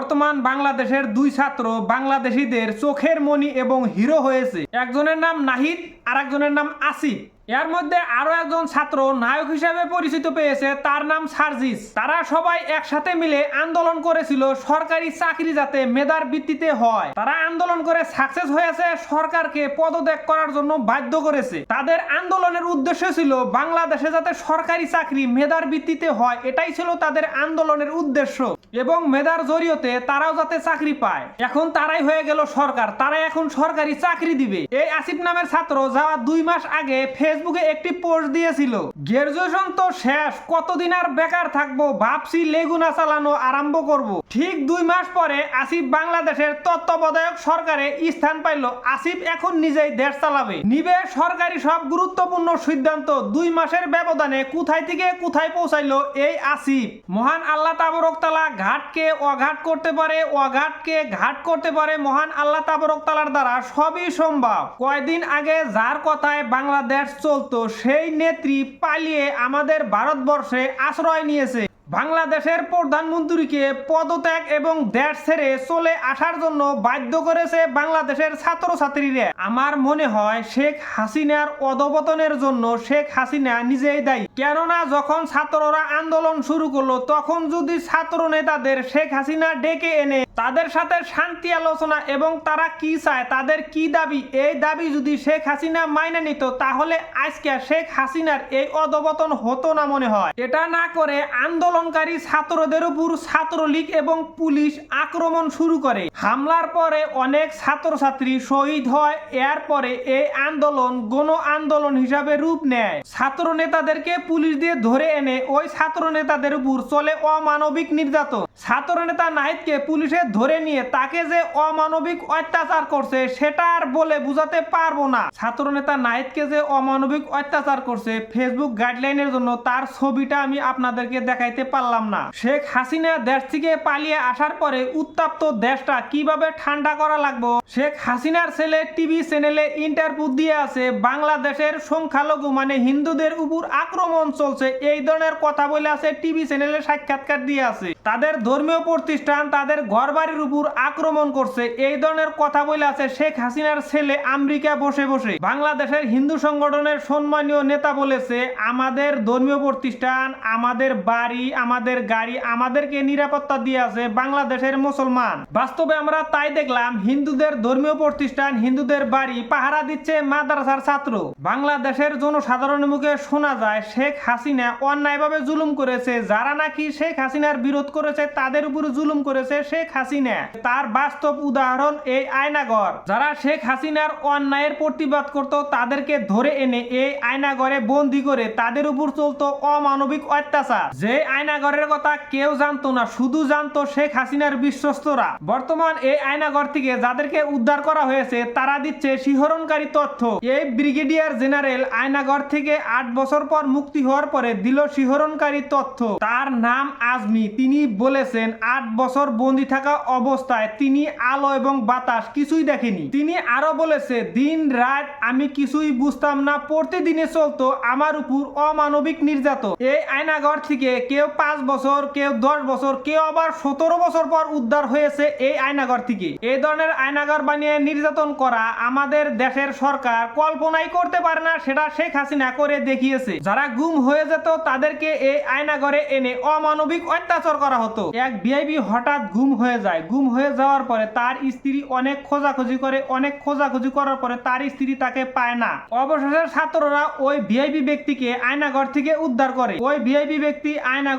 বর্তমান বাংলাদেশের দুই ছাত্র বাংলাদেশিদের চোখের মণি এবং হিরো হয়েছে। একজনের নাম নাহিদ আর একজনের নাম আসিফ। এর মধ্যে আরও একজন ছাত্র নায়ক হিসেবে পরিচিত পেয়েছে, তার নাম সার্জিস। তারা সবাই একসাথে মিলে আন্দোলন করেছিল, সরকারি চাকরি যাতে মেধার ভিত্তিতে হয়। তারা আন্দোলন করে সাকসেস হয়েছে, সরকারকে পদত্যাগ করার জন্য বাধ্য করেছে। তাদের আন্দোলনের উদ্দেশ্য ছিল বাংলাদেশে যাতে সরকারি চাকরি মেধার ভিত্তিতে হয়, এটাই ছিল তাদের আন্দোলনের উদ্দেশ্য। এবং মেধার জরিয়তে তারাও যাতে চাকরি পায়। এখন তারাই হয়ে গেল সরকার তারা এখন সরকারি চাকরি দিবে। এই আসিফ নামের ছাত্র যাওয়া দুই মাস আগে ফেসবুকে একটি পোস্ট দিয়েছিল, গ্রাজুয়েশন তো শেষ, কতদিন আর বেকার থাকব, ভাবছি লেগুনা চালানো আরম্ভ করব। ঠিক দুই মাস পরে আসিফ বাংলাদেশের তত্ত্বাবধায়ক সরকারে স্থান পাইল, আসিফ এখন নিজেই দেশ চালাবে। নিবে সরকারি সব গুরুত্বপূর্ণ সিদ্ধান্ত, দুই মাসের ব্যবধানে কোথায় থেকে কোথায় পৌঁছাইলো এই আসিফ? মহান আল্লাহ তাবরকতালা ঘাটকে অঘাট করতে পারে, অঘাটকে ঘাট করতে পারে মহান আল্লাহ তাবরকতালার দ্বারা সবই সম্ভব। কয়দিন আগে যার কথায় বাংলাদেশ চলতো সেই নেত্রী পালিয়ে আমাদের ভারতবর্ষে আশ্রয় নিয়েছে। বাংলাদেশের প্রধানমন্ত্রীকে পদত্যাগ এবং দেশ ছেড়ে চলে আসার জন্য বাধ্য করেছে বাংলাদেশের ছাত্রছাত্রীরা। আমার মনে হয় শেখ হাসিনার অধপতনের জন্য শেখ হাসিনা নিজেই দায়ী। কেননা যখন ছাত্ররা আন্দোলন শুরু করল, তখন যদি ছাত্র নেতাদের শেখ হাসিনা ডেকে এনে তাদের সাথে শান্তি আলোচনা এবং তারা কি চায়, তাদের কি দাবি, এই দাবি যদি শেখ হাসিনা মাইনে নিত, তাহলে আজকে শেখ হাসিনার এই অধপতন হতো না মনে হয়। এটা না করে আন্দোলনকারী ছাত্রদের উপর ছাত্রলীগ এবং পুলিশ আক্রমণ শুরু করে। হামলার পরে অনেক ছাত্রছাত্রী শহীদ হয় এরপরে এই আন্দোলন গণ আন্দোলন হিসাবে রূপ নেয়। ছাত্র নেতাদেরকে পুলিশ দিয়ে ধরে এনে ওই ছাত্র নেতাদের উপর চলে অমানবিক নির্যাতন। ছাত্র নেতা নাহিদকে পুলিশে ধরে নিয়ে তাকে যে অমানবিক অত্যাচার করছে সেটা আর বলে বুঝাতে পারব না। ছাত্র নেতা নাহিদকে যে অমানবিক অত্যাচার করছে ফেসবুক গাইডলাইনের জন্য তার ছবিটা আমি আপনাদেরকে দেখাইতে পারলাম না। শেখ হাসিনা দেশ থেকে পালিয়ে আসার পরে উত্তাপ্ত দেশটা কীভাবে ঠান্ডা করা লাগবো? শেখ হাসিনার ছেলে টিভি চ্যানেলে ইন্টারভিউ দিয়ে আছে, বাংলাদেশের সংখ্যালঘু মানে হিন্দুদের উপর আক্রমণ চলছে, এই ধরনের কথা বলে আছে টিভি চ্যানেলে সাক্ষাৎকার দিয়ে আছে। তাদের ধর্মীয় প্রতিষ্ঠান তাদের ঘরবাড়ির উপর আক্রমণ করছে, এই ধরনের কথা বলে আছে শেখ হাসিনার ছেলে আমেরিকা বসে বসে। বাংলাদেশের হিন্দু সংগঠনের সম্মানীয় নেতা বলেছে, আমাদের ধর্মীয় প্রতিষ্ঠান, আমাদের বাড়ি আমাদের গাড়ি আমাদেরকে নিরাপত্তা দিয়ে আছে বাংলাদেশের মুসলমান। বাস্তবে আমরা তাই দেখলাম হিন্দুদের ধর্মীয় প্রতিষ্ঠান, হিন্দুদের বাড়ি পাহারা দিচ্ছে মাদ্রাসার ছাত্র। বাংলাদেশের জনসাধারণের মুখে শোনা যায়, শেখ হাসিনা অন্যায়ভাবে জুলুম করেছে। যারা নাকি শেখ হাসিনার বিরোধ করেছে, তাদের উপর জুলুম করেছে শেখ হাসিনা। তার বাস্তব উদাহরণ এই আয়নাগর। যারা শেখ হাসিনার অন্যায়ের প্রতিবাদ করত, তাদেরকে ধরে এনে এই আয়নাগরে বন্দি করে তাদের উপর চলতো অমানবিক অত্যাচার। যে আয়নাগরের কথা কেউ জানতো না, শুধু জানতো শেখ হাসিনার বিশ্বস্তরা। বর্তমান এই আয়নাগর থেকে যাদেরকে উদ্ধার করা হয়েছে, তারা দিচ্ছে শিহরণকারী তথ্য। এই ব্রিগেডিয়ার জেনারেল আয়নাগর থেকে আট বছর পর মুক্তি হওয়ার পরে দিল শিহরণকারী তথ্য। তার নাম আজমি। তিনি বলেছেন, আট বছর বন্দি থাকা অবস্থায় তিনি আলো এবং বাতাস কিছুই দেখেনি। তিনি আরও বলেছে, দিন রাত আমি কিছুই বুঝতাম না প্রতিদিনে চলতো আমার উপর অমানবিক নির্যাতন। এই আয়নাগর থেকে কেউ পাঁচ বছর, কেউ দশ বছর, কেউ আবার সতেরো বছর পর উদ্ধার হয়েছে এই আয়নাগর থেকে। এই ধরনের আয়নাগর বানিয়ে নির্যাতন করা আমাদের দেশের সরকার কল্পনাই করতে পারে না, সেটা শেখ হাসিনা করে দেখিয়েছে। যারা গুম হয়ে যেত, তাদেরকে এই আয়নাগরে এনে অমানবিক অত্যাচার করা হতো। এক ভিআইপি হঠাৎ গুম হয়ে যায়। গুম হয়ে যাওয়ার পরে তার স্ত্রী অনেক খোঁজাখুঁজি করে, অনেক খোঁজাখুঁজি করার পরে তার স্ত্রী তাকে পায় না। অবশেষে ছাত্ররা ওই ভিআইপি ব্যক্তিকে আয়নাগর থেকে উদ্ধার করে। ওই ভিআইপি ব্যক্তি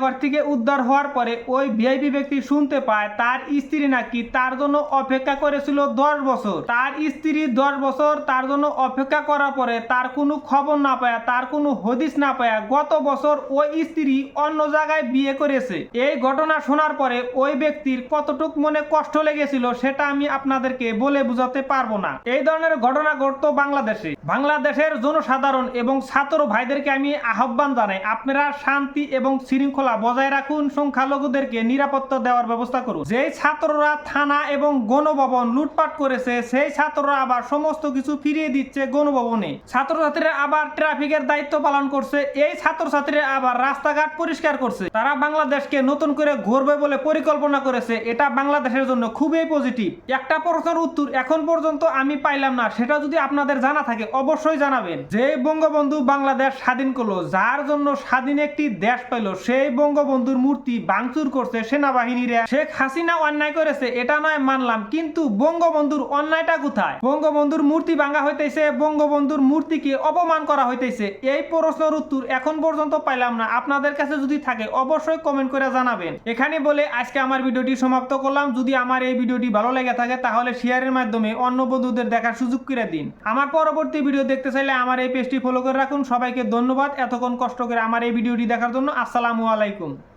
আয়নাগর থেকে উদ্ধার হওয়ার পরে ওই ভিআইপি ব্যক্তি শুনতে পায়, তার স্ত্রী নাকি তার জন্য অপেক্ষা করেছিল দশ বছর। তার স্ত্রী দশ বছর তার জন্য অপেক্ষা করার পরে তার কোনো খবর না পায়, তার কোনো হদিস না পায়। গত বছর ওই স্ত্রী অন্য জায়গায় বিয়ে করেছে। এই ঘটনা শোনার পরে ওই ব্যক্তির কতটুক মনে কষ্ট লেগেছিল সেটা আমি আপনাদেরকে বলে বুঝাতে পারব না। এই ধরনের ঘটনা ঘটতো বাংলাদেশে। বাংলাদেশের জনসাধারণ এবং ছাত্র ভাইদেরকে আমি আহ্বান জানাই, আপনারা শান্তি এবং শৃঙ্খলা শৃঙ্খলা বজায় রাখুন, সংখ্যালঘুদেরকে নিরাপত্তা দেওয়ার ব্যবস্থা করুন। যেই ছাত্ররা থানা এবং গণভবন লুটপাট করেছে, সেই ছাত্ররা আবার সমস্ত কিছু ফিরিয়ে দিচ্ছে গণভবনে। ছাত্রছাত্রীরা আবার ট্রাফিকের দায়িত্ব পালন করছে, এই ছাত্রছাত্রীরা আবার রাস্তাঘাট পরিষ্কার করছে। তারা বাংলাদেশকে নতুন করে গড়বে বলে পরিকল্পনা করেছে, এটা বাংলাদেশের জন্য খুবই পজিটিভ একটা প্রশ্নের উত্তর এখন পর্যন্ত আমি পাইলাম না সেটা যদি আপনাদের জানা থাকে, অবশ্যই জানাবেন। যে বঙ্গবন্ধু বাংলাদেশ স্বাধীন করল, যার জন্য স্বাধীন একটি দেশ পেল সেই বঙ্গবন্ধুর মূর্তি ভাঙচুর করছে সেনাবাহিনীরা। শেখ হাসিনা অন্যায় করেছে, এটা নয়, মানলাম। কিন্তু বঙ্গবন্ধুর অন্যায়টা কোথায়? বঙ্গবন্ধুর মূর্তি ভাঙা হইতেছে, বঙ্গবন্ধুর মূর্তিকে অপমান করা হইতেছে। এই প্রশ্নের উত্তর এখন পর্যন্ত পাইলাম না। আপনাদের কাছে যদি থাকে, অবশ্যই কমেন্ট করে জানাবেন। এখানে বলে আজকে আমার ভিডিওটি সমাপ্ত করলাম। যদি আমার এই ভিডিওটি ভালো লেগে থাকে, তাহলে শেয়ারের মাধ্যমে অন্য বন্ধুদের দেখার সুযোগ করে দিন। আমার পরবর্তী ভিডিও দেখতে চাইলে আমার এই পেজটি ফলো করে রাখুন। সবাইকে ধন্যবাদ। এতক্ষণ কষ্ট করে আমার এই ভিডিওটি দেখার জন্য আসসালামু আলাইকুম। aleyküm.